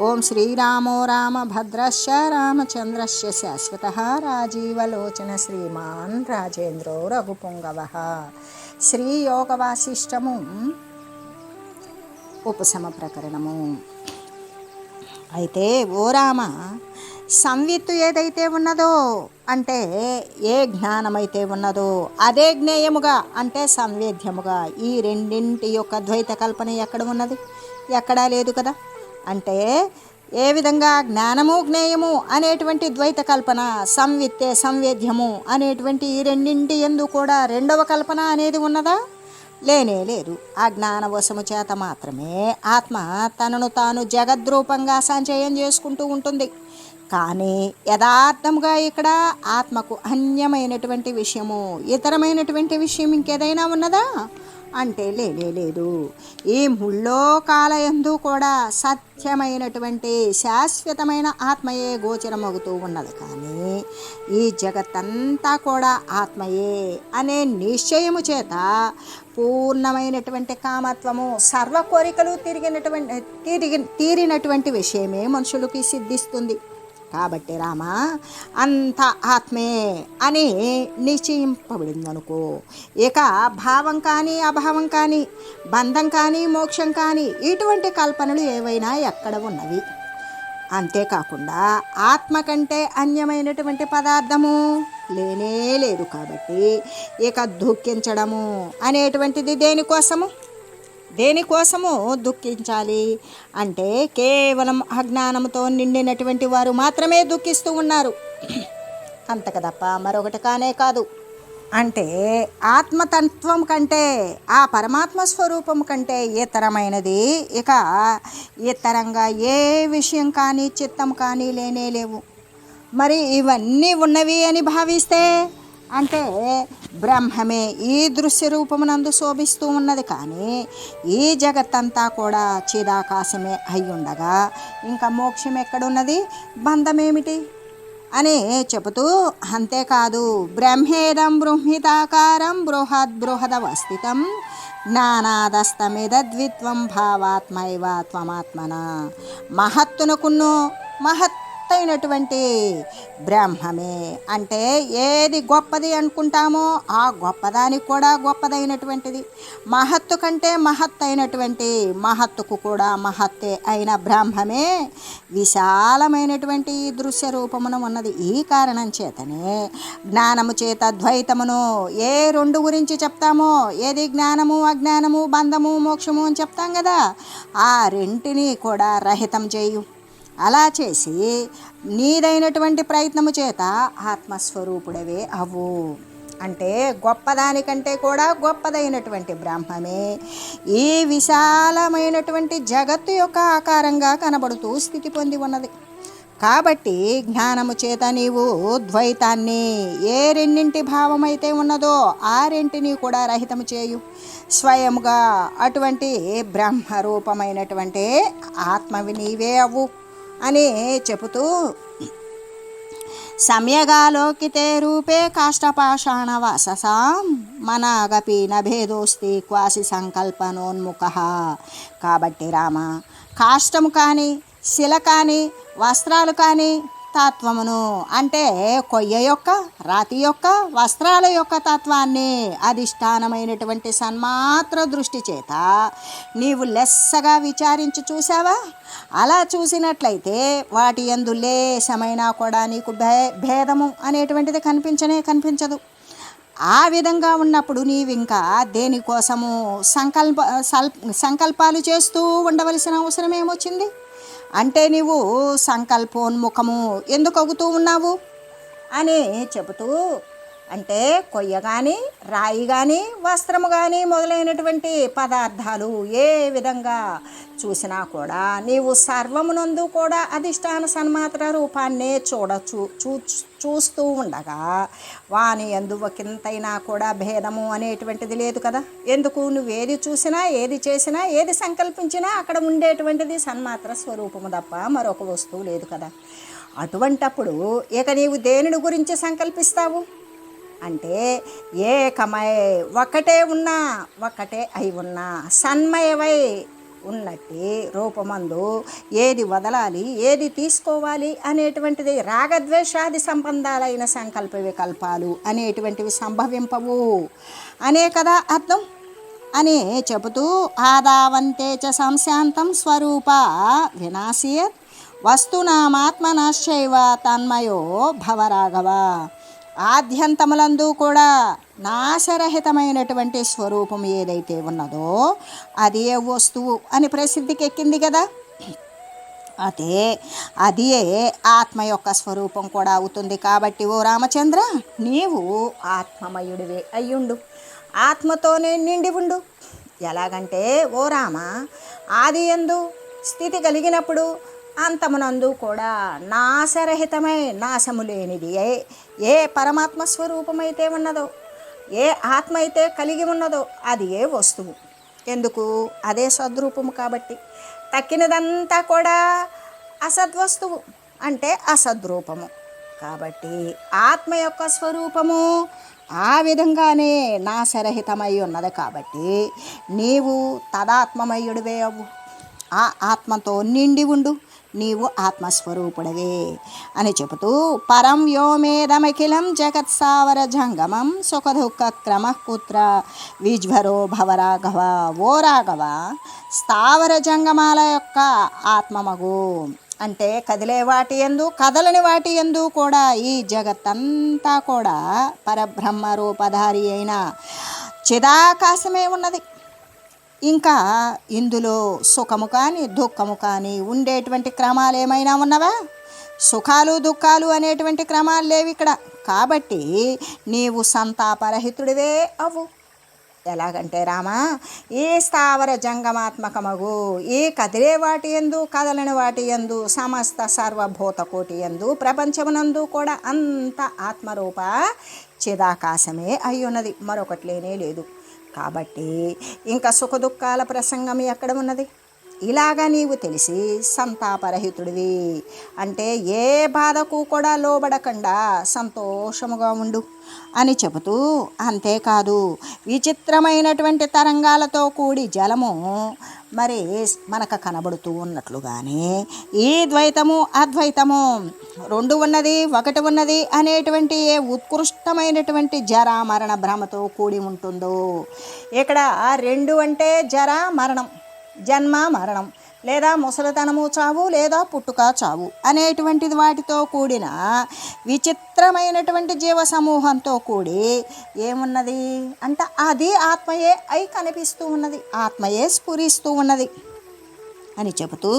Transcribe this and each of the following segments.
ఓం శ్రీరామో రామభద్రశ్చ రామచంద్రశ్చ శాశ్వత రాజీవలోచన శ్రీమాన్ రాజేంద్రో రఘుపుంగవ. శ్రీయోగవాసిష్టము ఉపశమ ప్రకరణము. అయితే ఓ రామ సంవిత్తు ఏదైతే ఉన్నదో అంటే ఏ జ్ఞానమైతే ఉన్నదో అదే జ్ఞేయముగా అంటే సంవేద్యముగా ఈ రెండింటి యొక్క ద్వైత కల్పన ఎక్కడ ఉన్నది? ఎక్కడా లేదు కదా? అంటే ఏ విధంగా జ్ఞానము జ్ఞేయము అనేటువంటి ద్వైత కల్పన సంవిత్తే సంవేద్యము అనేటువంటి ఈ రెండింటి ఎందు కూడా రెండవ కల్పన అనేది ఉన్నదా? లేనే లేదు. ఆ జ్ఞానవశము చేత మాత్రమే ఆత్మ తనను తాను జగద్రూపంగా సంచయం చేసుకుంటూ ఉంటుంది. కానీ యథార్థముగా ఇక్కడ ఆత్మకు అన్యమైనటువంటి విషయము ఇతరమైనటువంటి విషయం ఇంకేదైనా ఉన్నదా? అంటే లేనే లేదు. ఈ ముల్లోకాలయందు కూడా సత్యమైనటువంటి శాశ్వతమైన ఆత్మయే గోచరమవుతూ ఉన్నది. కానీ ఈ జగత్తంతా కూడా ఆత్మయే అనే నిశ్చయము చేత పూర్ణమైనటువంటి కామత్వము సర్వ కోరికలు తిరిగినటువంటి తిరిగి తీరినటువంటి విషయమే మనుషులకి సిద్ధిస్తుంది. కాబట్టి రామ అంత ఆత్మే అని నిశ్చయింపబడిందనుకో. ఇక భావం కానీ అభావం కానీ బంధం కానీ మోక్షం కానీ ఇటువంటి కల్పనలు ఏవైనా ఎక్కడ ఉన్నవి? అంతేకాకుండా ఆత్మ కంటే అన్యమైనటువంటి పదార్థము లేనే లేదు కాబట్టి ఇక దుఃఖించడము అనేటువంటిది దేనికోసము? దేనికోసము దుఃఖించాలి? అంటే కేవలం అజ్ఞానంతో నిండినటువంటి వారు మాత్రమే దుఃఖిస్తూ ఉన్నారు. అంతక తప్ప మరొకటి కానే కాదు. అంటే ఆత్మతత్వం కంటే ఆ పరమాత్మ స్వరూపం కంటే ఇతరమైనది. ఇక ఇతరంగా ఏ విషయం కానీ చిత్తం కానీ లేనే లేవు. మరి ఇవన్నీ ఉన్నవి అని భావిస్తే అంటే బ్రహ్మమే ఈ దృశ్య రూపమునందు శోభిస్తూ ఉన్నది కానీ ఈ జగత్తంతా కూడా చిదాకాశమే అయి ఉండగా ఇంకా మోక్షం ఎక్కడున్నది? బంధమేమిటి? అని చెబుతూ అంతేకాదు బ్రహ్మేదం బృంహితాకారం బృహద్ బృహదవస్థితం జ్ఞానాదస్తమిదద్విత్వం భావాత్మైవ త్వమాత్మన. మహత్తునకున్ను మహత్ అయినటువంటి బ్రహ్మమే. అంటే ఏది గొప్పది అనుకుంటామో ఆ గొప్పదానికి కూడా గొప్పదైనటువంటిది. మహత్తు కంటే మహత్ అయినటువంటి మహత్తుకు కూడా మహత్తే అయిన బ్రహ్మమే విశాలమైనటువంటి దృశ్య రూపమున ఉన్నది. ఈ కారణం చేతనే జ్ఞానము చేత ద్వైతమును ఏ రెండు గురించి చెప్తామో ఏది జ్ఞానము అజ్ఞానము బంధము మోక్షము అని చెప్తాం కదా ఆ రెంటిని కూడా రహితం చేయు. అలా చేసి నీదైనటువంటి ప్రయత్నము చేత ఆత్మస్వరూపుడవే అవ్వు. అంటే గొప్పదానికంటే కూడా గొప్పదైనటువంటి బ్రహ్మమే. ఈ విశాలమైనటువంటి జగత్తు యొక్క ఆకారంగా కనబడుతూ స్థితి పొంది ఉన్నది. కాబట్టి జ్ఞానము చేత నీవు ద్వైతాన్ని ఏ రెండింటి భావమైతే ఉన్నదో ఆ రెంటిని కూడా రహితము చేయు. స్వయముగా అటువంటి బ్రహ్మరూపమైనటువంటి ఆత్మవి నీవే అవ్వు. అని చెబుతూ సమ్యగాలోకితే రూపే కాష్టపాషాణ వాససాం మనాగపి నభేదోస్తి క్వాసి సంకల్పనోన్ముఖ. కాబట్టి రామ కాష్టము కానీ శిల కానీ వస్త్రాలు కానీ తత్వమును. అంటే కొయ్య యొక్క రాతి యొక్క వస్త్రాల యొక్క తత్వాన్ని అధిష్టానమైనటువంటి సన్మాత్ర దృష్టి చేత నీవు లెస్సగా విచారించి చూసావా అలా చూసినట్లయితే వాటి ఎందు లేసమైనా కూడా నీకు భే భేదము అనేటువంటిది కనిపించనే కనిపించదు. ఆ విధంగా ఉన్నప్పుడు నీవింకా దేనికోసము సంకల్ప సల్ సంకల్పాలు చేస్తూ ఉండవలసిన అవసరం ఏమొచ్చింది అంటే నీవు సంకల్పోన్ముఖము ఎందుకు అవుతూ ఉన్నావు? అని చెబుతూ అంటే కొయ్య కానీ రాయి కానీ వస్త్రము కానీ మొదలైనటువంటి పదార్థాలు ఏ విధంగా చూసినా కూడా నీవు సర్వమునందు కూడా అధిష్టాన సన్మాత్ర రూపాన్నే చూడచు చూ చూస్తూ ఉండగా వాని ఎందు ఒకంతైనా కూడా భేదము అనేటువంటిది లేదు కదా? ఎందుకు? నువ్వు ఏది చూసినా ఏది చేసినా ఏది సంకల్పించినా అక్కడ ఉండేటువంటిది సన్మాత్ర స్వరూపము తప్ప మరొక వస్తువు లేదు కదా? అటువంటప్పుడు ఇక నీవు దేనిని గురించి సంకల్పిస్తావు? అంటే ఏకమై ఒకటే ఉన్నా ఒక్కటే అయి ఉన్నా సన్మయమై ఉన్నట్టి రూపమందు ఏది వదలాలి ఏది తీసుకోవాలి అనేటువంటిది రాగద్వేషాది సంబంధాలైన సంకల్ప వికల్పాలు అనేటువంటివి సంభవింపవు. అనే కదా అర్థం? అని చెబుతూ ఆదావంతే చ సంశాంతం స్వరూప వినాశీయత్ వస్తునామాత్మనశ్చైవ తన్మయో భవరాఘవ. ఆద్యంతములందు కూడా నాశరహితమైనటువంటి స్వరూపం ఏదైతే ఉన్నదో అది ఏ వస్తువు అని ప్రసిద్ధికి ఎక్కింది కదా. అదే అది ఆత్మ యొక్క స్వరూపం కూడా అవుతుంది కాబట్టి ఓ రామచంద్ర నీవు ఆత్మమయుడివే అయ్యుండు. ఆత్మతోనే నిండి ఉండు. ఎలాగంటే ఓ రామ ఆది ఎందు స్థితి కలిగినప్పుడు అంతమునందు కూడా నాశరహితమై నాశము లేనిది ఏ ఏ పరమాత్మ స్వరూపమైతే ఉన్నదో ఏ ఆత్మ అయితే కలిగి ఉన్నదో అది ఏ వస్తువు. ఎందుకు? అదే సద్రూపము కాబట్టి. తక్కినదంతా కూడా అసద్వస్తువు అంటే అసద్రూపము. కాబట్టి ఆత్మ యొక్క స్వరూపము ఆ విధంగానే నాశరహితమై ఉన్నది కాబట్టి నీవు తదాత్మమయుడివే అవ్వు. ఆ ఆత్మతో నిండి ఉండు. నీవు ఆత్మస్వరూపుడవే అని చెబుతూ పరం వ్యోమేదమఖిలం జగత్సావర జంగమం సుఖదుఃఖ క్రమ పుత్ర విజ్వరో భవరాఘవ ఓ రాఘవ స్థావర జంగమాల యొక్క ఆత్మమగు. అంటే కదిలే వాటి ఎందు కదలని వాటి ఎందు కూడా ఈ జగత్తంతా కూడా పరబ్రహ్మ రూపధారి అయిన చిదాకాశమే ఉన్నది. ఇంకా ఇందులో సుఖము కానీ దుఃఖము కానీ ఉండేటువంటి క్రమాలు ఏమైనా ఉన్నవా? సుఖాలు దుఃఖాలు అనేటువంటి క్రమాలు లేవు ఇక్కడ. కాబట్టి నీవు సంతాపరహితుడివే అవ్వు. ఎలాగంటే రామా ఈ స్థావర జంగమాత్మకమగు ఈ కదిలే వాటి ఎందు కదలని వాటి ఎందు సమస్త సర్వభూత కోటి ఎందు ప్రపంచమునందు కూడా అంత ఆత్మరూప చిదాకాశమే అయ్యున్నది. మరొకట్లేనే మరొకటి లేనే లేదు. కాబట్టి ఇంకా సుఖ దుఃఖాల ప్రసంగం ఎక్కడ ఉన్నది? ఇలాగా నీవు తెలిసి సంతాపరహితుడివి. అంటే ఏ బాధకు కూడా లోబడకుండా సంతోషముగా ఉండు అని చెబుతూ అంతేకాదు విచిత్రమైనటువంటి తరంగాలతో కూడి జలము మరి మనకు కనబడుతూ ఉన్నట్లుగానే ఈ ద్వైతము అద్వైతము రెండు ఉన్నది ఒకటి ఉన్నది అనేటువంటి ఏ ఉత్కృష్టమైనటువంటి జర మరణ భ్రమతో కూడి ఉంటుందో. ఇక్కడ రెండు అంటే జర మరణం జన్మ మరణం. లేదా ముసలితనము చావు లేదా పుట్టుక చావు అనేటువంటిది వాటితో కూడిన విచిత్రమైనటువంటి జీవ సమూహంతో కూడి ఏమున్నది? అంటే అది ఆత్మయే అయి కనిపిస్తూ ఉన్నది. ఆత్మయే స్ఫురిస్తూ ఉన్నది. అని చెబుతూ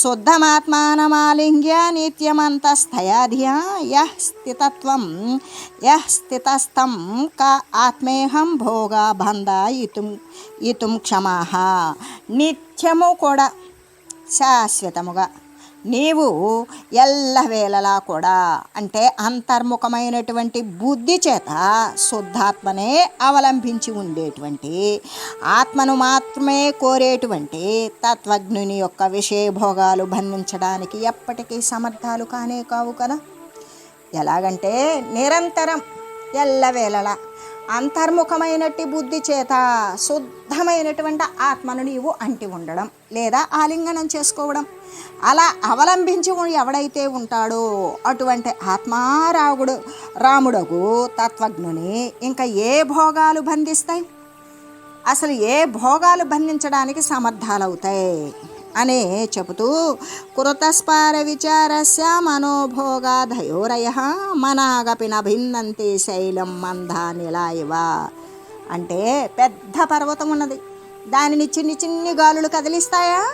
శుద్ధమాత్మానమాలింగ్య నిత్యమంతస్థయాధ్యా యహ్ స్థితత్వం యహ్ స్థితస్థం క ఆత్మేహం భోగ బంధ ఇతుం ఇతుం క్షమాహ నిత్యము కూడా శాశ్వతముగా నీవు ఎల్లవేళలా కూడా అంటే అంతర్ముఖమైనటువంటి బుద్ధి చేత శుద్ధాత్మనే అవలంబించి ఉండేటువంటి ఆత్మను మాత్రమే కోరేటువంటి తత్వజ్ఞుని యొక్క విషయభోగాలు భంధించడానికి ఎప్పటికీ సమర్థాలు కానే కావు కదా. ఎలాగంటే నిరంతరం ఎల్లవేళలా అంతర్ముఖమైనట్టి బుద్ధి చేత శుద్ధమైనటువంటి ఆత్మను నీవు అంటి ఉండడం లేదా ఆలింగనం చేసుకోవడం. అలా అవలంబించి ఎవడైతే ఉంటాడో అటువంటి ఆత్మారావుడు రాముడకు తత్వజ్ఞుని ఇంకా ఏ భోగాలు బంధిస్తాయి? అసలు ఏ భోగాలు బంధించడానికి సమర్థాలవుతాయి? అని చెబుతూ కృతస్పార విచారస్య మనోభోగాధయోరయ మనాగపిన భిన్నంతి శైలం మంద నిలాయివ. అంటే పెద్ద పర్వతం ఉన్నది. దానిని చిన్ని చిన్ని గాలులు కదిలిస్తాయా?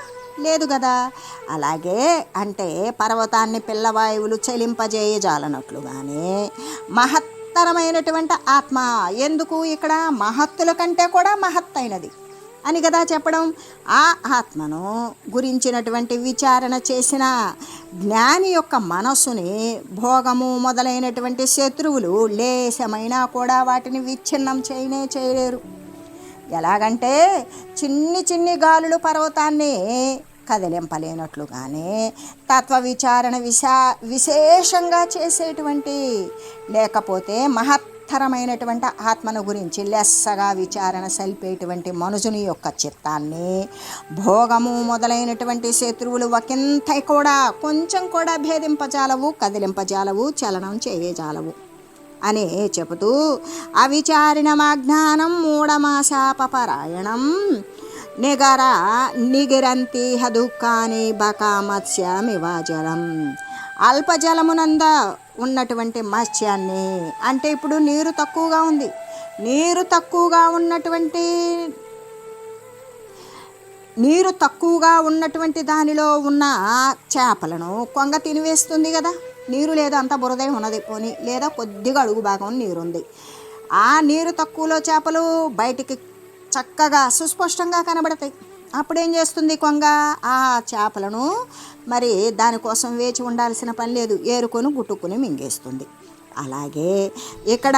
లేదు కదా అలాగే అంటే పర్వతాన్ని పిల్లవాయువులు చెలింపజేయజాలనట్లుగానే మహత్తరమైనటువంటి ఆత్మ. ఎందుకు? ఇక్కడ మహత్తుల కంటే కూడా మహత్తైనది. అని కదా చెప్పడం? ఆ ఆత్మను గురించినటువంటి విచారణ చేసిన జ్ఞాని యొక్క మనస్సుని భోగము మొదలైనటువంటి శత్రువులు లేశమైనా కూడా వాటిని విచ్ఛిన్నం చేయనే చేయలేరు. ఎలాగంటే చిన్ని చిన్ని గాలులు పర్వతాన్ని కదిలింపలేనట్లుగానే తత్వ విచారణ విశా విశేషంగా చేసేటువంటి లేకపోతే మహత్ మహత్తరమైనటువంటి ఆత్మను గురించి లెస్సగా విచారణ సల్పేటువంటి మనుషుని యొక్క చిత్తాన్ని భోగము మొదలైనటువంటి శత్రువులు ఒకంత కూడా కొంచెం కూడా భేదింపజాలవు కదిలింపజాలవు చలనం చేయజాలవు అని చెబుతూ అవిచారిణమాజ్ఞానం మూఢమాశాపరాయణం నిగర నిగిరంతి హదుకాని బకామత్స్యమివాజలం అల్పజలమునంద ఉన్నటువంటి మత్స్యాన్ని. అంటే ఇప్పుడు నీరు తక్కువగా ఉంది. నీరు తక్కువగా ఉన్నటువంటి నీరు తక్కువగా ఉన్నటువంటి దానిలో ఉన్న చేపలను కొంగ తినివేస్తుంది కదా. నీరు లేదా అంత బురదే ఉన్నది పోనీ లేదా కొద్దిగా అడుగు భాగం నీరుంది. ఆ నీరు తక్కువలో చేపలు బయటికి చక్కగా సుస్పష్టంగా కనబడతాయి. అప్పుడేం చేస్తుంది కొంగ? ఆ చేపలను మరి దానికోసం వేచి ఉండాల్సిన పని లేదు. ఏరుకొని గుట్టుకుని మింగేస్తుంది. అలాగే ఇక్కడ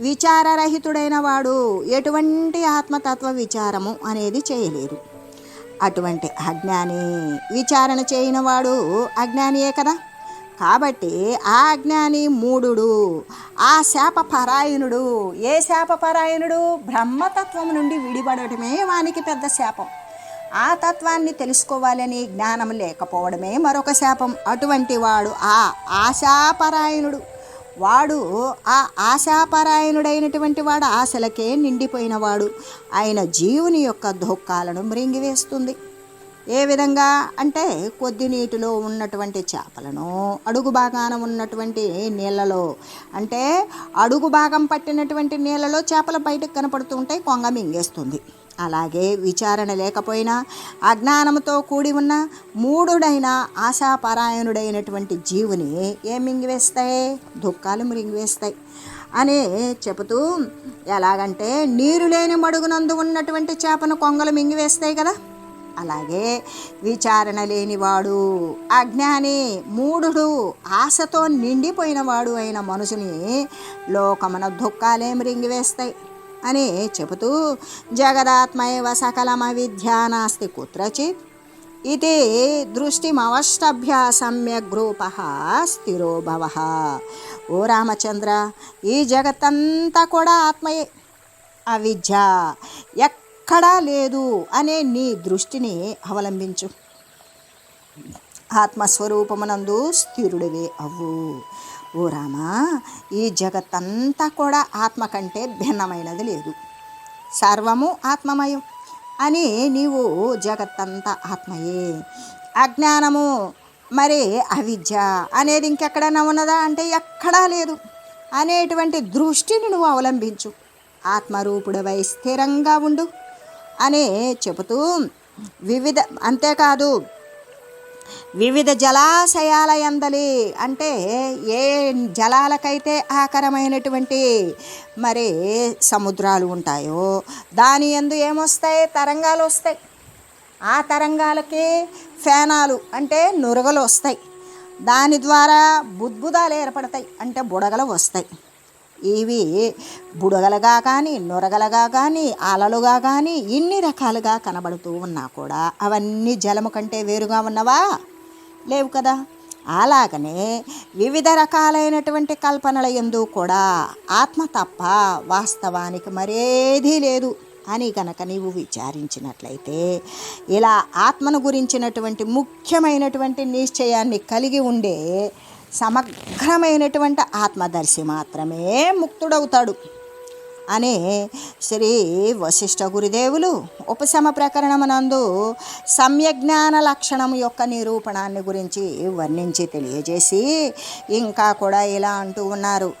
విచారరహితుడైన వాడు ఎటువంటి ఆత్మతత్వ విచారము అనేది చేయలేదు అటువంటి అజ్ఞాని విచారణ చేయనివాడు అజ్ఞానియే కదా. కాబట్టి ఆ అజ్ఞాని మూఢుడు ఆ శాప పరాయణుడు ఏ శాప పరాయణుడు? బ్రహ్మతత్వం నుండి విడిపడటమే వానికి పెద్ద శాపం. ఆ తత్వాన్ని తెలుసుకోవాలని జ్ఞానం లేకపోవడమే మరొక శాపం. అటువంటి వాడు ఆ ఆశాపరాయణుడు. వాడు ఆ ఆశాపరాయణుడైనటువంటి వాడు ఆశలకే నిండిపోయినవాడు ఆయన జీవుని యొక్క దుఃఖాలను మృంగివేస్తుంది. ఏ విధంగా అంటే కొద్ది నీటిలో ఉన్నటువంటి చేపలను అడుగు భాగాన ఉన్నటువంటి నీళ్ళలో అంటే అడుగు భాగం పట్టినటువంటి నీళ్ళలో చేపలు బయటకు కనపడుతూ ఉంటాయి కొంగ మింగేస్తుంది. అలాగే విచారణ లేకపోయినా అజ్ఞానంతో కూడి ఉన్న మూఢుడైన ఆశాపరాయణుడైనటువంటి జీవుని ఏం మింగివేస్తాయి? దుఃఖాలు మింగివేస్తాయి. అని చెబుతూ ఎలాగంటే నీరు లేని మడుగునందు ఉన్నటువంటి చేపను కొంగలు మింగివేస్తాయి కదా. అలాగే విచారణ లేనివాడు అజ్ఞాని మూఢుడు ఆశతో నిండిపోయినవాడు అయిన మనుషుని లోకమున దుఃఖాలే మృంగివేస్తాయి అని చెబుతూ జగదాత్మైవ సకలమ విద్యా నాస్తి కుత్రచిత్. ఇది దృష్టిమవష్టభ్య సమ్యగ్రూప స్థిరోభవ ఓ రామచంద్ర ఈ జగత్తంతా కూడా ఆత్మయే. అవిద్య ఎక్కడా లేదు అనే నీ దృష్టిని అవలంబించు. ఆత్మస్వరూపమునందు స్థిరుడివే అవ్వు. ఓ రామా ఈ జగత్తంతా కూడా ఆత్మ కంటే భిన్నమైనది లేదు. సర్వము ఆత్మమయం అని నీవు జగత్తంతా ఆత్మయే. అజ్ఞానము మరి అవిద్య అనేది ఇంకెక్కడైనా ఉన్నదా? అంటే ఎక్కడా లేదు. అనేటువంటి దృష్టిని నువ్వు అవలంబించు. ఆత్మరూపుడవై స్థిరంగా ఉండు. అని చెబుతూ వివిధ అంతేకాదు వివిధ జలాశయాల ఎందలి అంటే ఏ జలాలకైతే ఆకరమైనటువంటి మరి సముద్రాలు ఉంటాయో దాని ఎందు ఏమొస్తాయి? తరంగాలు వస్తాయి ఆ తరంగాలకి ఫేనాలు అంటే నురగలు వస్తాయి దాని ద్వారా బుద్బుదాలు ఏర్పడతాయి. అంటే బుడగలు వస్తాయి. ఇవి బుడగలుగా కానీ నొరగలుగా కానీ అలలుగా కానీ ఇన్ని రకాలుగా కనబడుతూ ఉన్నా కూడా అవన్నీ జలము కంటే వేరుగా ఉన్నవా? లేవు కదా. అలాగనే వివిధ రకాలైనటువంటి కల్పనల ఎందు కూడా ఆత్మ తప్ప వాస్తవానికి మరేదీ లేదు అని కనుక నీవు విచారించినట్లయితే ఇలా ఆత్మను గురించినటువంటి ముఖ్యమైనటువంటి నిశ్చయాన్ని కలిగి ఉండే సమగ్రమైనటువంటి ఆత్మదర్శి మాత్రమే ముక్తుడవుతాడు. అనే శ్రీ వశిష్ఠ గురుదేవులు ఉపశమ ప్రకరణమునందు సమ్యజ్ఞాన లక్షణం యొక్క నిరూపణాన్ని గురించి వర్ణించి తెలియజేసి ఇంకా కూడా ఇలా అంటూ ఉన్నారు.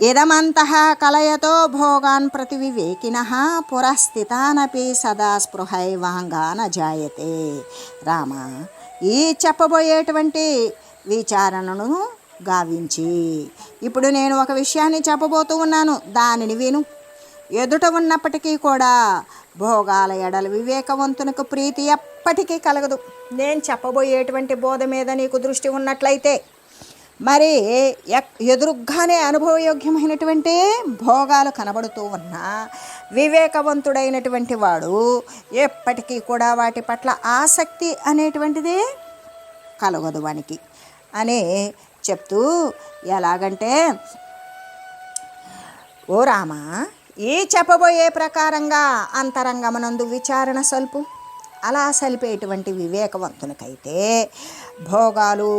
ఇదమంత కలయతో భోగాన్ ప్రతి వివేకిన పురస్థితానపి సదా స్పృహైవాంగాన జాయతే. రామ ఈ చెప్పబోయేటువంటి విచారణను గావించి. ఇప్పుడు నేను ఒక విషయాన్ని చెప్పబోతూ ఉన్నాను. దానిని విను. ఎదుట ఉన్నప్పటికీ కూడా భోగాల ఎడల వివేకవంతునికి ప్రీతి ఎప్పటికీ కలగదు. నేను చెప్పబోయేటువంటి బోధ మీద నీకు దృష్టి ఉన్నట్లయితే మరి ఎక్- ఎదురుగ్గానే అనుభవయోగ్యమైనటువంటి భోగాలు కనబడుతూ ఉన్నా వివేకవంతుడైనటువంటి వాడు ఎప్పటికీ కూడా వాటి పట్ల ఆసక్తి అనేటువంటిది కలగదు వానికి. అని చెప్తూ ఎలాగంటే ఓ రామా ఈ చెప్పబోయే ప్రకారంగా అంతరంగమనందు విచారణ సల్పు. అలా సలిపేటువంటి వివేకవంతునికైతే భోగాలు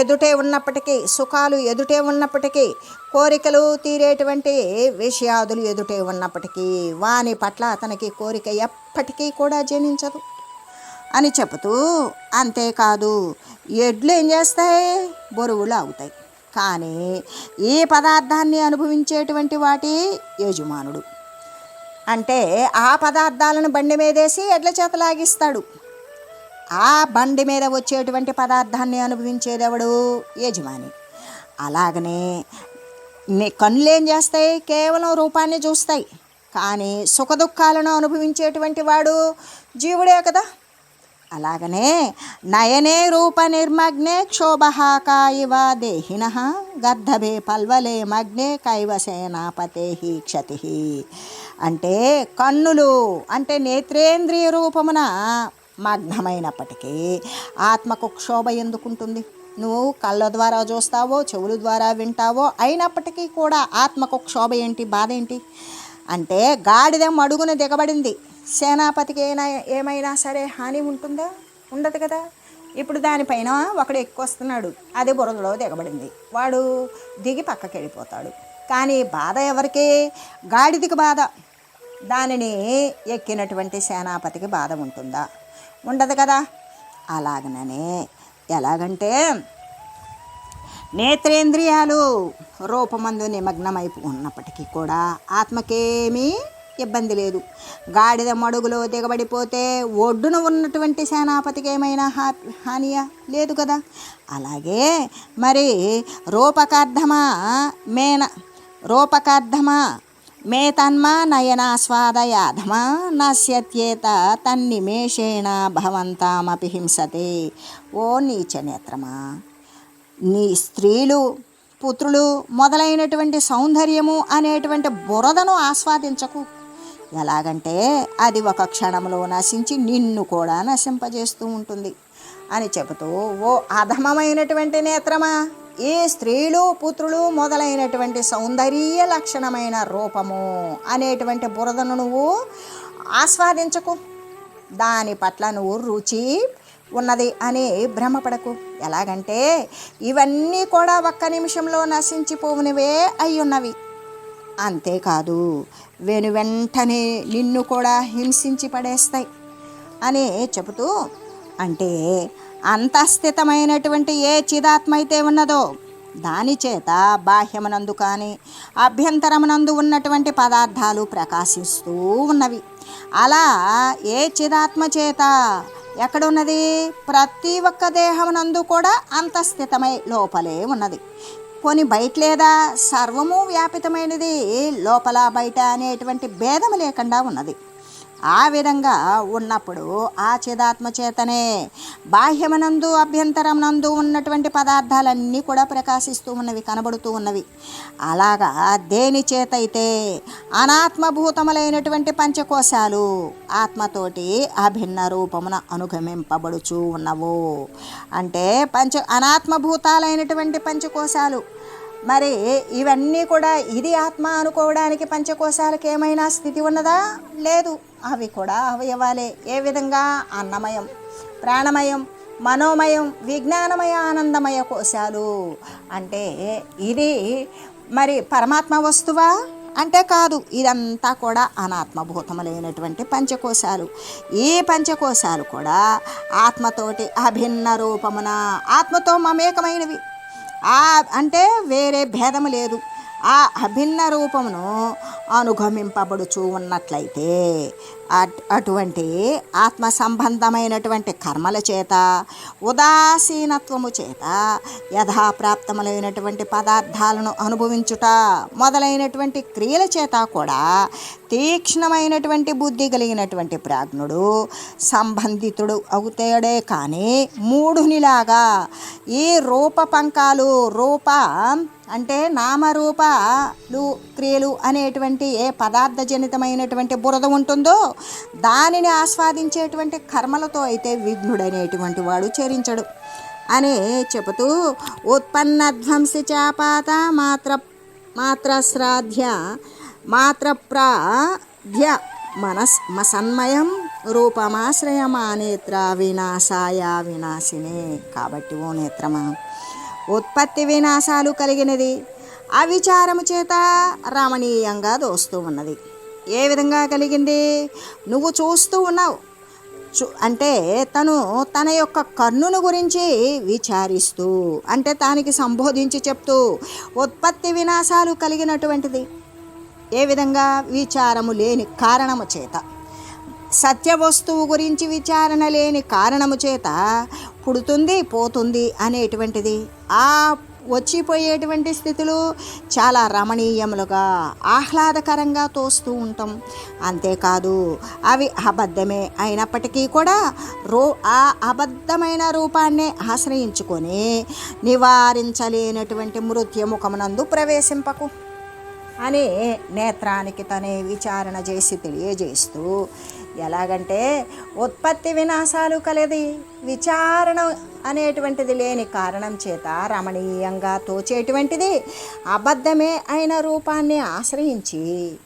ఎదుటే ఉన్నప్పటికీ సుఖాలు ఎదుటే ఉన్నప్పటికీ కోరికలు తీరేటువంటి విషయాదులు ఎదుటే ఉన్నప్పటికీ వాని పట్ల అతనికి కోరిక ఎప్పటికీ కూడా జనించదు. అని చెబుతూ అంతేకాదు ఎడ్లు ఏం చేస్తాయి? బరువులు అవుతాయి కానీ ఈ పదార్థాన్ని అనుభవించేటువంటి వాటి యజమానుడు. అంటే ఆ పదార్థాలను బండి మీదేసి ఎడ్ల చేత లాగిస్తాడు. ఆ బండి మీద వచ్చేటువంటి పదార్థాన్ని అనుభవించేదెవడు? యజమాని. అలాగనే కన్నులు కళ్ళు ఏం చేస్తాయి? కేవలం రూపాన్ని చూస్తాయి. కానీ సుఖదుఖాలను అనుభవించేటువంటి వాడు జీవుడే కదా? అలాగనే నయనే రూప నిర్మగ్నే క్షోభహాకాయివ దేహిన గర్ధభే పల్వలే మగ్నే కైవసేనాపతే క్షతి. అంటే కన్నులు అంటే నేత్రేంద్రియ రూపమున మగ్నమైనప్పటికీ ఆత్మకు క్షోభ ఎందుకుంటుంది? నువ్వు కళ్ళ ద్వారా చూస్తావో చెవుల ద్వారా వింటావో అయినప్పటికీ కూడా ఆత్మకు క్షోభ ఏంటి బాధ ఏంటి? అంటే గాడిద మడుగున దిగబడింది. సేనాపతికి అయినా ఏమైనా సరే హాని ఉంటుందా? ఉండదు కదా. ఇప్పుడు దానిపైన ఒకడు ఎక్కువ వస్తున్నాడు. అది బురదలో దిగబడింది. వాడు దిగి పక్కకి వెళ్ళిపోతాడు. కానీ బాధ ఎవరికి? గాడిదికి బాధ. దానిని ఎక్కినటువంటి సేనాపతికి బాధ ఉంటుందా? ఉండదు కదా. అలాగననే ఎలాగంటే నేత్రేంద్రియాలు రూపమందు నిమగ్నమైపు ఉన్నప్పటికీ కూడా ఆత్మకేమీ ఇబ్బంది లేదు. గాడిద మడుగులో దిగబడిపోతే ఒడ్డున ఉన్నటువంటి సేనాపతికి ఏమైనా హా హానియా లేదు కదా? అలాగే మరి రూపకార్థమా మేన రూపకార్థమా మే తన్మా నయనాస్వాదయాధమా నశ్యత్యేత తన్నిమేషేణ భవంతామపి హింసతే. ఓ నీచ నేత్రమా! నీ స్త్రీలు పుత్రులు మొదలైనటువంటి సౌందర్యము అనేటువంటి బురదను ఆస్వాదించకు. ఎలాగంటే అది ఒక క్షణంలో నశించి నిన్ను కూడా నశింపజేస్తూ ఉంటుంది అని చెబుతూ ఓ అధమమైనటువంటి నేత్రమా? ఈ స్త్రీలు పుత్రులు మొదలైనటువంటి సౌందర్య లక్షణమైన రూపము అనేటువంటి బురదను నువ్వు ఆస్వాదించకు. దాని పట్ల నువ్వు రుచి ఉన్నది అని భ్రమపడకు. ఎలాగంటే ఇవన్నీ కూడా ఒక్క నిమిషంలో నశించిపోవునివే అయి ఉన్నవి అంతేకాదు వేను వెంటనే నిన్ను కూడా హింసించి పడేస్తాయి అని చెబుతూ అంటే అంతస్థితమైనటువంటి ఏ చిదాత్మ అయితే ఉన్నదో దాని చేత బాహ్యమునందు కానీ అభ్యంతరమునందు ఉన్నటువంటి పదార్థాలు ప్రకాశిస్తూ ఉన్నవి. అలా ఏ చిదాత్మ చేత ఎక్కడున్నది? ప్రతి ఒక్క దేహమునందు కూడా అంతస్థితమై లోపలే ఉన్నది. కొని బయట లేదా సర్వము వ్యాపితమైనది. లోపల బయట అనేటువంటి భేదము లేకుండా ఉన్నది. ఆ విధంగా ఉన్నప్పుడు ఆ చిదాత్మ చేతనే బాహ్యమనందు అభ్యంతరమునందు ఉన్నటువంటి పదార్థాలన్నీ కూడా ప్రకాశిస్తూ ఉన్నవి కనబడుతూ ఉన్నవి. అలాగా దేని చేత అయితే అనాత్మభూతములైనటువంటి పంచకోశాలు ఆత్మతోటి అభిన్న రూపమున అనుగమింపబడుచు ఉన్నవు. అంటే పంచ అనాత్మభూతాలైనటువంటి పంచకోశాలు. మరి ఇవన్నీ కూడా ఇది ఆత్మ అనుకోవడానికి పంచకోశాలకు ఏమైనా స్థితి ఉన్నదా? లేదు. అవి కూడా అవయవాలే. ఏ విధంగా? అన్నమయం ప్రాణమయం మనోమయం విజ్ఞానమయ ఆనందమయ కోశాలు. అంటే ఇది మరి పరమాత్మ వస్తువా? అంటే కాదు ఇదంతా కూడా అనాత్మభూతములైనటువంటి పంచకోశాలు. ఈ పంచకోశాలు కూడా ఆత్మతోటి అభిన్న రూపమున ఆత్మతో మమేకమైనవి. అంటే వేరే భేదము లేదు. ఆ అభిన్న రూపమును అనుగమింపబడుచు ఉన్నట్లయితే అట్- అటువంటి ఆత్మ సంబంధమైనటువంటి కర్మల చేత ఉదాసీనత్వము చేత యథాప్రాప్తములైనటువంటి పదార్థాలను అనుభవించుట మొదలైనటువంటి క్రియల చేత కూడా తీక్ష్ణమైనటువంటి బుద్ధి కలిగినటువంటి ప్రాజ్ఞుడు సంబంధితుడు అవుతాడే కానీ మూఢునిలాగా ఈ రూప పంకాలు రూప అంటే నామరూపాలు క్రియలు అనేటువంటి ఏ పదార్థ జనితమైనటువంటి బురద ఉంటుందో దానిని ఆస్వాదించేటువంటి కర్మలతో అయితే విఘ్నుడనేటువంటి వాడు చరించడు. అని చెబుతూ ఉత్పన్న ధ్వంసి చాపాత మాత్ర మాత్ర శ్రాధ్య మనస్ మసన్మయం రూపమాశ్రయమా నేత్ర వినాశాయ వినాశినే కాబట్టి ఓ నేత్రమా? ఉత్పత్తి వినాశాలు కలిగినది. అవిచారము చేత రమణీయంగా దోస్తూ ఉన్నది. ఏ విధంగా కలిగింది? నువ్వు చూస్తూ ఉన్నావు. చూ అంటే తను తన యొక్క కన్నును గురించి విచారిస్తూ అంటే తానికి సంబోధించి చెప్తూ ఉత్పత్తి వినాశాలు కలిగినటువంటిది. ఏ విధంగా? విచారము లేని కారణము చేత. సత్య వస్తువు గురించి విచారణ లేని కారణము చేత పుడుతుంది పోతుంది అనేటువంటిది. ఆ వచ్చిపోయేటువంటి స్థితులు చాలా రమణీయములుగా ఆహ్లాదకరంగా తోస్తూ ఉంటాం. అంతేకాదు అవి అబద్ధమే అయినప్పటికీ కూడా రూ ఆ అబద్ధమైన రూపాన్నే ఆశ్రయించుకొని నివారించలేనటువంటి మృత్యుముఖమునందు ప్రవేశింపకు. అని నేత్రానికి తనే విచారణ చేసి తెలియజేస్తూ ఎలాగంటే ఉత్పత్తి వినాశాలు కలది విచారణ అనేటువంటిది లేని కారణం చేత రమణీయంగా తోచేటువంటిది అబద్ధమే అయిన రూపాన్ని ఆశ్రయించి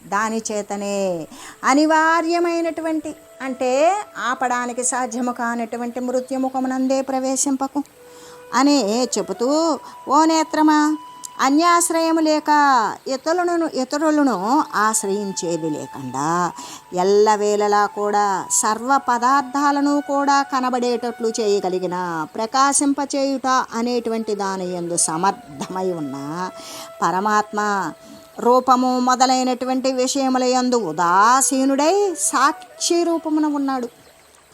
దాని చేతనే అనివార్యమైనటువంటి అంటే ఆపడానికి సాధ్యము కానటువంటి మృత్యుముఖమునందే ప్రవేశింపకు. అని చెబుతూ ఓ నేత్రమా అన్యాశ్రయము లేక ఇతరులను ఇతరులను ఆశ్రయించేది లేకుండా ఎల్లవేళలా కూడా సర్వ పదార్థాలను కూడా కనబడేటట్లు చేయగలిగిన ప్రకాశింపచేయుట అనేటువంటి దాని ఎందు సమర్థమై ఉన్న పరమాత్మ రూపము మొదలైనటువంటి విషయముల యందు ఉదాసీనుడై సాక్షి రూపమున ఉన్నాడు.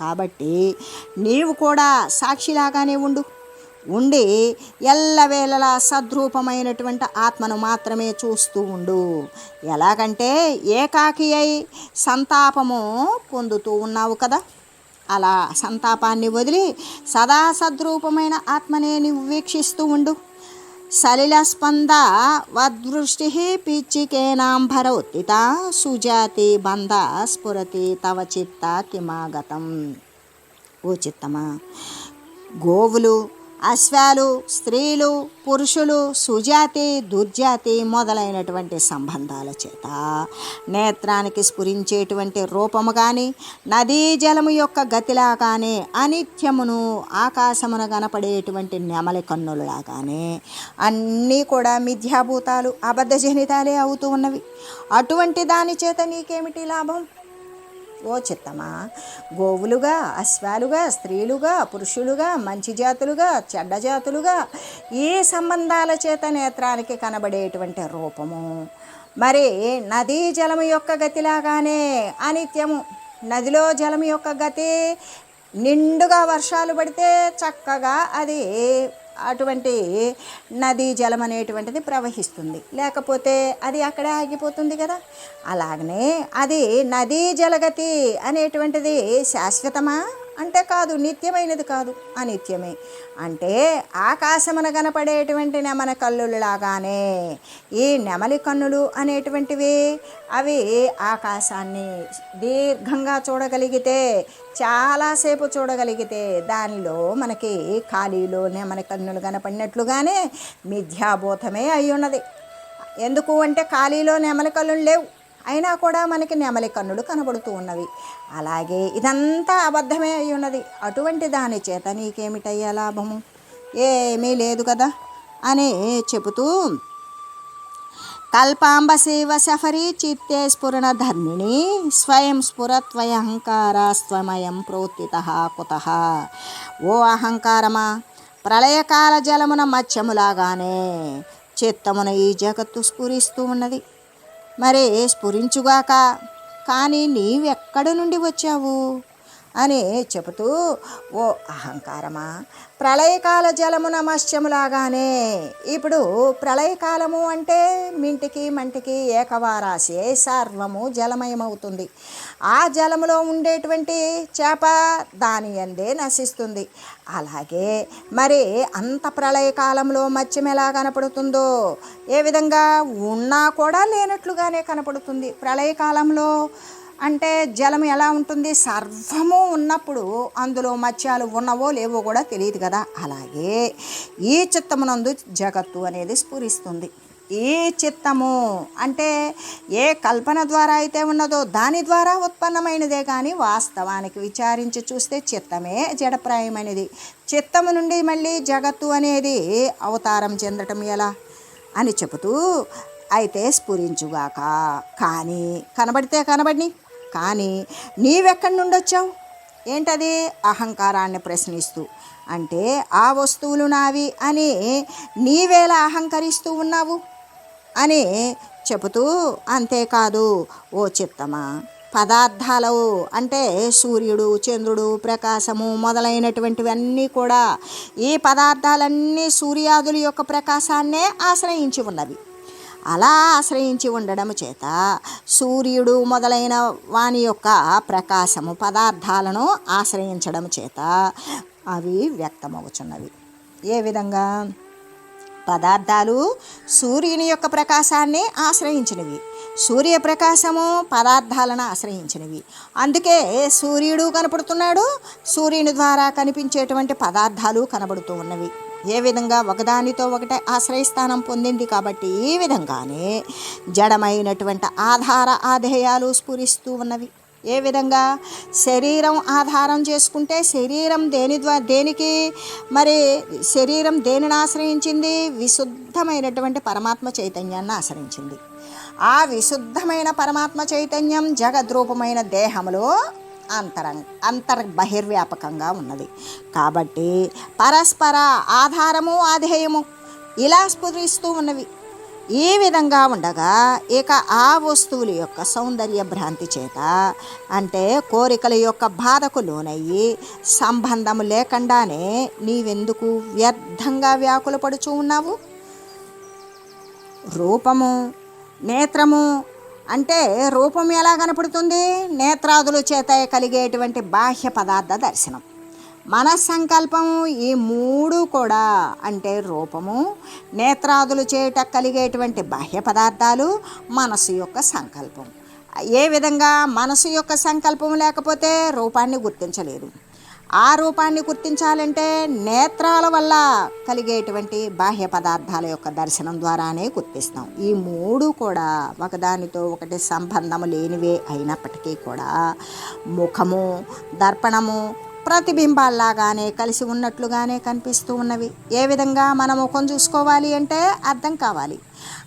కాబట్టి నీవు కూడా సాక్షిలాగానే ఉండు. ఉండి ఎల్లవేళలా సద్రూపమైనటువంటి ఆత్మను మాత్రమే చూస్తూ ఉండు. ఎలాగంటే ఏకాకి అయి సంతాపము పొందుతూ ఉన్నావు కదా. అలా సంతాపాన్ని వదిలి సదా సద్రూపమైన ఆత్మనే నువ్వు వీక్షిస్తూ ఉండు. సలిలస్పంద వద్వృష్టి పిచ్చికేనాంబరోత్త సుజాతి బంధ స్ఫురతి తవ చిత్త కిమాగతం. ఓ చిత్తమా గోవులు అశ్వాలు స్త్రీలు పురుషులు సుజాతి దుర్జాతి మొదలైనటువంటి సంబంధాల చేత. నేత్రానికి స్ఫురించేటువంటి రూపము కానీ నదీ జలము యొక్క గతిలా కానీ అనిత్యమును ఆకాశమున కనపడేటువంటి నెమలి కన్నులలాగానే అన్నీ కూడా మిథ్యాభూతాలు అబద్ధజనితాలే అవుతూ ఉన్నవి. అటువంటి దాని చేత నీకేమిటి లాభం? ఓ చిత్తమా? గోవులుగా అశ్వాలుగా స్త్రీలుగా పురుషులుగా మంచి జాతులుగా చెడ్డ జాతులుగా ఈ సంబంధాల చేత నేత్రానికి కనబడేటువంటి రూపము? మరి నదీ జలము యొక్క గతిలాగానే అనిత్యము. నదిలో జలం యొక్క గతి నిండుగా వర్షాలు పడితే చక్కగా అది అటువంటి నదీ జలం అనేటువంటిది ప్రవహిస్తుంది. లేకపోతే అది అక్కడే ఆగిపోతుంది కదా. అలాగనే అది నదీ జలగతి అనేటువంటిది శాశ్వతమా? అంటే కాదు నిత్యమైనది కాదు అనిత్యమే. అంటే ఆకాశమున కనపడేటువంటి నెమల కళ్ళులాగానే ఈ నెమలి కన్నులు అనేటువంటివి అవి ఆకాశాన్ని దీర్ఘంగా చూడగలిగితే చాలాసేపు చూడగలిగితే దానిలో మనకి ఖాళీలో నెమలి కన్నులు కనపడినట్లుగానే మిథ్యాభూతమే అయి ఉన్నది ఎందుకు అంటే ఖాళీలో నెమలి కన్నులు లేవు. అయినా కూడా మనకి నెమలి కన్నులు కనబడుతూ ఉన్నవి. అలాగే ఇదంతా అబద్ధమే అయి ఉన్నది. అటువంటి దాని చేత నీకేమిటయ్యా లాభము? ఏమీ లేదు కదా? అని చెబుతూ కల్పాంబ శివ సఫరి చిత్తే స్ఫురణ ధర్మిణి స్వయం స్ఫురత్వయంకార స్వమయం ప్రోత్తిత కుత. ఓ అహంకారమా ప్రళయకాల జలమున మత్స్యములాగానే చిత్తమున ఈ జగత్తు స్ఫురిస్తూ ఉన్నది. మరే స్ఫురించుగాక. కానీ నీవెక్కడి నుండి వచ్చావు? అని చెబుతూ ఓ అహంకారమా? ప్రళయకాల జలము నమశ్చములాగానే ఇప్పుడు ప్రళయకాలము అంటే మింటికి మంటికి ఏకవారాసే సర్వము జలమయమవుతుంది. ఆ జలములో ఉండేటువంటి చేప దాని అందే నశిస్తుంది. అలాగే మరి అంత ప్రళయకాలంలో మత్స్యం ఎలా కనపడుతుందో ఏ విధంగా ఉన్నా కూడా లేనట్లుగానే కనపడుతుంది. ప్రళయకాలంలో అంటే జలం ఎలా ఉంటుంది? సర్వము ఉన్నప్పుడు అందులో మత్స్యాలు ఉన్నవో లేవో కూడా తెలియదు కదా. అలాగే ఈ చిత్తమునందు జగత్తు అనేది స్ఫురిస్తుంది. ఈ చిత్తము. అంటే ఏ కల్పన ద్వారా అయితే ఉన్నదో దాని ద్వారా ఉత్పన్నమైనదే కానీ వాస్తవానికి విచారించి చూస్తే చిత్తమే జడప్రాయమైనది. చిత్తము నుండి మళ్ళీ జగత్తు అనేది అవతారం చెందటం ఎలా? అని చెబుతూ అయితే స్ఫురించుగాక కానీ కనబడితే కనబడిని కానీ నీవెక్కడి నుండి వచ్చావు ఏంటది? అహంకారాన్ని ప్రశ్నిస్తూ. అంటే ఆ వస్తువులు నావి అని నీవేలా అహంకరిస్తూ ఉన్నావు? అని చెబుతూ అంతేకాదు ఓ చిత్తమా పదార్థాలు అంటే సూర్యుడు చంద్రుడు ప్రకాశము మొదలైనటువంటివన్నీ కూడా ఈ పదార్థాలన్నీ సూర్యాదుల యొక్క ప్రకాశాన్నే ఆశ్రయించి ఉన్నవి. అలా ఆశ్రయించి ఉండడం చేత సూర్యుడు మొదలైన వాని యొక్క ప్రకాశము పదార్థాలను ఆశ్రయించడం చేత అవి వ్యక్తమవుచున్నవి. ఏ విధంగా? పదార్థాలు సూర్యుని యొక్క ప్రకాశాన్ని ఆశ్రయించినవి. సూర్యప్రకాశము పదార్థాలను ఆశ్రయించినవి. అందుకే సూర్యుడు కనపడుతున్నాడు. సూర్యుని ద్వారా కనిపించేటువంటి పదార్థాలు కనబడుతూ ఉన్నవి. ఏ విధంగా ఒకదానితో ఒకటే ఆశ్రయస్థానం పొందింది కాబట్టి ఈ విధంగానే జడమైనటువంటి ఆధార ఆధేయాలు స్ఫురిస్తూ ఉన్నవి. ఏ విధంగా? శరీరం ఆధారం చేసుకుంటే శరీరం దేని ద్వారా దేనికి? మరి శరీరం దేనిని ఆశ్రయించింది? విశుద్ధమైనటువంటి పరమాత్మ చైతన్యాన్ని ఆశ్రయించింది. ఆ విశుద్ధమైన పరమాత్మ చైతన్యం జగద్రూపమైన దేహంలో అంతరం అంతర్ బహిర్వ్యాపకంగా ఉన్నది. కాబట్టి పరస్పర ఆధారము ఆధేయము ఇలా స్ఫురిస్తూ ఉన్నవి. ఈ విధంగా ఉండగా ఇక ఆ వస్తువుల యొక్క సౌందర్య భ్రాంతి చేత అంటే కోరికల యొక్క బాధకు లోనయ్యి సంబంధము లేకుండానే నీవెందుకు వ్యర్థంగా వ్యాకుల పడుచూ ఉన్నావు? రూపము నేత్రము అంటే రూపం ఎలా కనపడుతుంది? నేత్రాదుల చేత కలిగేటువంటి బాహ్య పదార్థ దర్శనం. మన సంకల్పం ఈ మూడు కూడా అంటే రూపము నేత్రాదులు చేయుట కలిగేటువంటి బాహ్య పదార్థాలు మనసు యొక్క సంకల్పం ఏ విధంగా మనసు యొక్క సంకల్పం లేకపోతే రూపాన్ని గుర్తించలేదు. ఆ రూపాన్ని గుర్తించాలంటే నేత్రాల వల్ల కలిగేటువంటి బాహ్య పదార్థాల యొక్క దర్శనం ద్వారానే గుర్తిస్తాం. ఈ మూడు కూడా ఒకదానితో ఒకటి సంబంధము లేనివే అయినప్పటికీ కూడా ముఖము దర్పణము ప్రతిబింబాల్లాగానే కలిసి ఉన్నట్లుగానే కనిపిస్తూ ఉన్నవి. ఏ విధంగా మన ముఖం చూసుకోవాలి అంటే అర్థం కావాలి.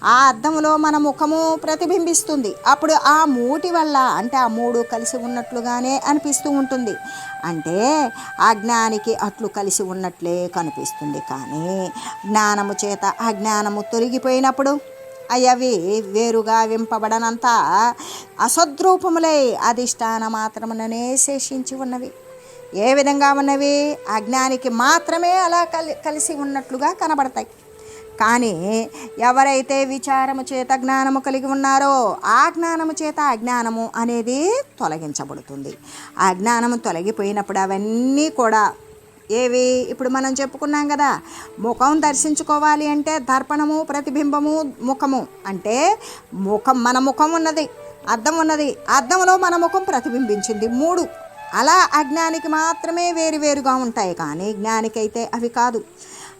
ఆ అర్థంలో మన ముఖము ప్రతిబింబిస్తుంది. అప్పుడు ఆ మూటి వల్ల అంటే ఆ మూడు కలిసి ఉన్నట్లుగానే అనిపిస్తూ ఉంటుంది. అంటే అజ్ఞానికి అట్లు కలిసి ఉన్నట్లే కనిపిస్తుంది. కానీ జ్ఞానము చేత అజ్ఞానము తొలగిపోయినప్పుడు అవి వేరుగా వింపబడనంత అసద్రూపములై అధిష్టాన మాత్రముననే శేషించి ఉన్నవి. ఏ విధంగా ఉన్నవి? అజ్ఞానికి మాత్రమే అలా కలి కలిసి ఉన్నట్లుగా కనబడతాయి. కానీ ఎవరైతే విచారము చేత జ్ఞానము కలిగి ఉన్నారో ఆ జ్ఞానము చేత అజ్ఞానము అనేది తొలగించబడుతుంది. ఆ జ్ఞానము తొలగిపోయినప్పుడు అవన్నీ కూడా ఏవి? ఇప్పుడు మనం చెప్పుకున్నాం కదా ముఖం దర్శించుకోవాలి అంటే దర్పణము ప్రతిబింబము ముఖము. అంటే ముఖం మన ముఖం ఉన్నది అద్దం ఉన్నది. అద్దంలో మన ముఖం ప్రతిబింబించింది మూడు. అలా అజ్ఞానికి మాత్రమే వేరువేరుగా ఉంటాయి కానీ జ్ఞానికైతే అవి కాదు.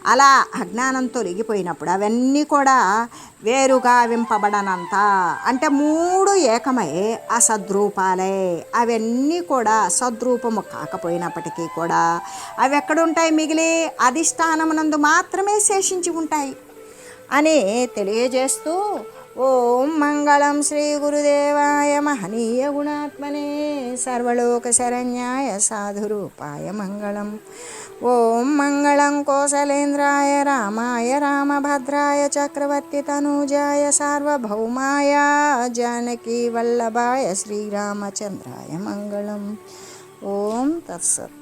అలా అజ్ఞానం తొలగిపోయినప్పుడు అవన్నీ కూడా వేరుగా వింపబడనంత. అంటే మూడు ఏకమై అసద్రూపాలే. అవన్నీ కూడా సద్రూపము కాకపోయినప్పటికీ కూడా అవి ఎక్కడుంటాయి మిగిలి అధిష్టానమునందు మాత్రమే శేషించి ఉంటాయి. అని తెలియజేస్తూ ॐ मङ्गलं श्रीगुरुदेवाय महनीयगुणात्मने सर्वलोकशरण्याय साधुरूपाय मङ्गलम्। ॐ मङ्गलं कोसलेन्द्राय, रामाय, रामभद्राय चक्रवर्तितनूजाय सार्वभौमाय जानकीवल्लभाय श्रीरामचंद्रा मंगल ओं तत्सत्।